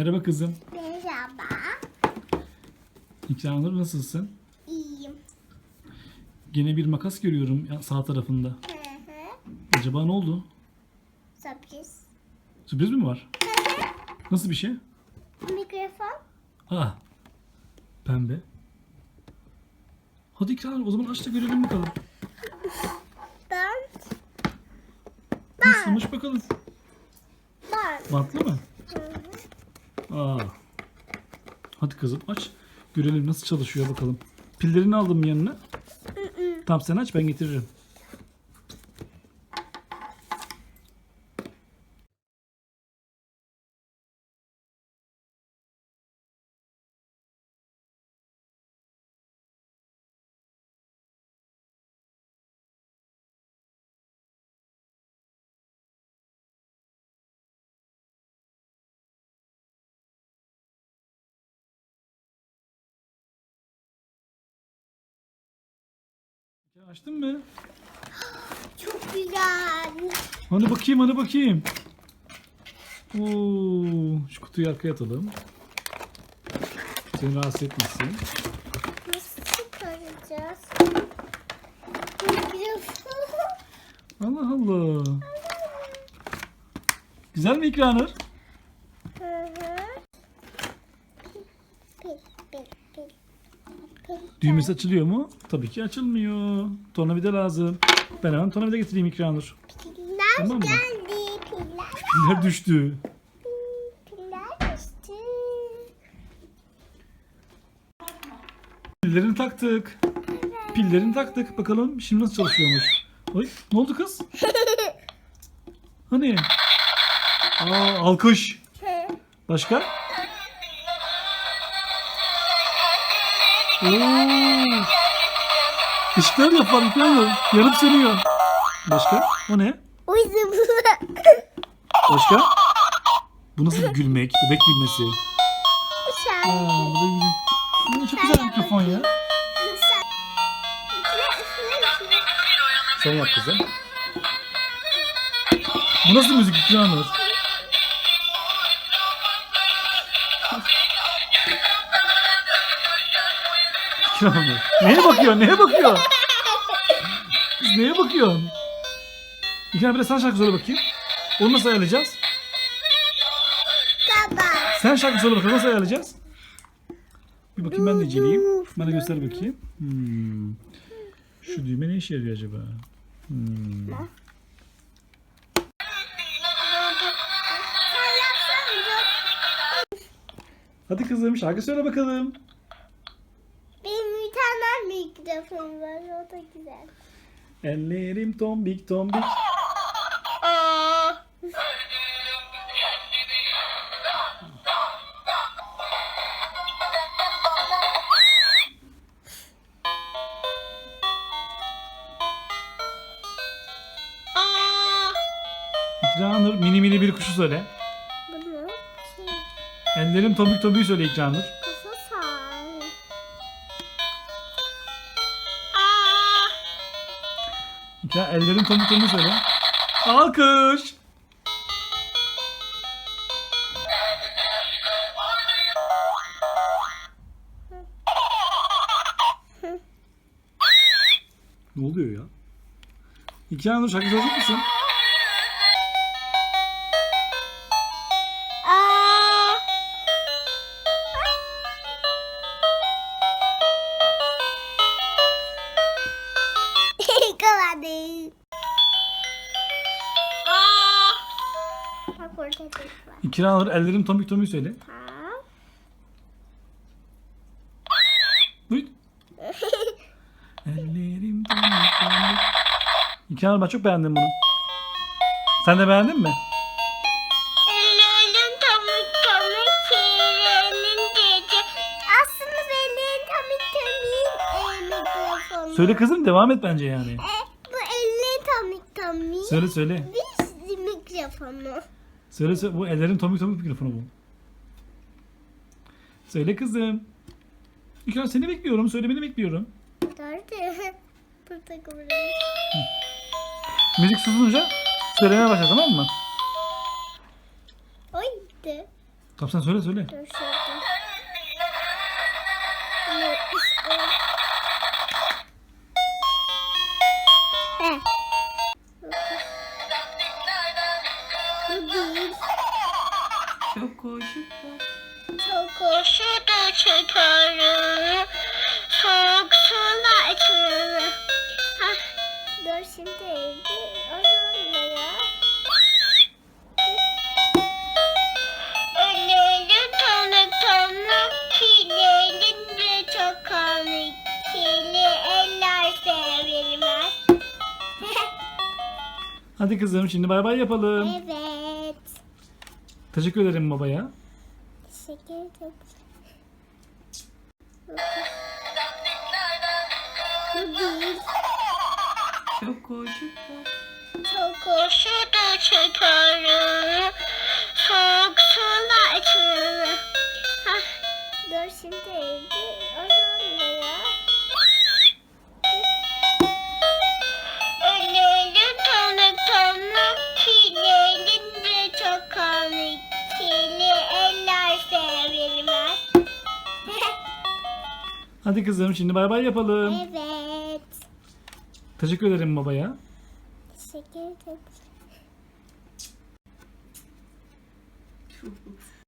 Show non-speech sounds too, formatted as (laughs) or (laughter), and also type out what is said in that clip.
Merhaba kızım. Merhaba. İkranur nasılsın? İyiyim. Gene bir makas görüyorum sağ tarafında. Hı hı. Acaba ne oldu? Sürpriz. Sürpriz mi var? Nasıl bir şey? Mikrofon. Ah. Pembe. Hadi İkranur o zaman aç da görelim bakalım. Ben. Nasılmış bakalım. Ben. Bantlı mı? Aa. Hadi kızım aç. Görelim nasıl çalışıyor bakalım. Pillerini aldım yanına. Tamam sen aç ben getiririm. Açtın mı? Çok güzel. Hani bakayım hani bakayım. Oo, şu kutuyu arkaya atalım. Seni rahatsız etmesin. Nasıl çıkaracağız? Allah Allah. Güzel mi İkranur? Hı hı. Düğmesi açılıyor mu? Tabii ki açılmıyor. Tornavida lazım. Ben hemen tornavida getireyim İkranur. Piller Tamam mı? geldi. Piller. Piller düştü. Piller düştü. Pillerini taktık. Pillerini taktık. Bakalım şimdi nasıl çalışıyormuş. Oy, ne oldu kız? (laughs) Hani? Aa, alkış. Başka? Oo. Işıklar yapar İkranur. Yanıp sönüyor. Başka? O ne? Bu. Başka? Bu nasıl bir gülmek? Bebek gülmesi. Aa, bu da. Aa, çok güzel mikrofon ya. Sen. Yap kızım. Bu nasıl müzik İkranur. Neye bakıyor? Neye bakıyor? Kız neye bakıyorsun? İkranur bir de sen şarkı söyle bakayım. Onu nasıl ayarlayacağız? Baba. Sen şarkı söyle bakalım nasıl ayarlayacağız? Bir bakayım ben de inceleyeyim. Bana göster bakayım. Hmm. Şu düğme ne işe yarıyor acaba? Hmm. Hadi kızım şarkı söyle bakalım. Mikrofon var. O da güzel. Ellerim tombik tombik. İkranur mini mini bir kuşu söyle. Bunu şey, Ellerim tombik tombik söyle İkranur. Ellerim tombik tombik söyle. Alkış. Ne oluyor ya? İkranur şarkı söyleyecek misin? Kıvadı. Bak orada var. İkranur ellerim tombik tombik söyle. Ha? Buyur. Ellerim tombik tombik. İkranur ben çok beğendim bunu. Sen de beğendin mi? Ellerin tomik tomik çiğrenin gece. Aslında ellerin tomik tomik e, mikrofonu. Söyle kızım devam et bence yani. E, bu ellerin tomik tomik. Söyle söyle. Bir mikrofonu. Söyle söyle. Bu ellerin tomik tomik mikrofonu bu. Söyle kızım. İkranur seni bekliyorum. Söylemeni bekliyorum. Nerede? Burada kamerayı. Müzik susunca söylemeye başla tamam mı? Oydu. Tamam sen söyle söyle. Dur şurada. Değil. Çok koşup Çok koşu da çıkarır. Soğuk sular içilir. Hah. Dur şimdi evde. (laughs) Hadi kızım şimdi bay bay yapalım. evet. Teşekkür ederim babaya. Teşekkür ederim. Bu değil. çok koşup Çok koşu da çıkarır. Soğuk sular içilir. Hah. Dur şimdi evde. Ya. Hadi kızım şimdi bay bay yapalım. evet. Teşekkür ederim babaya. Teşekkür ederim.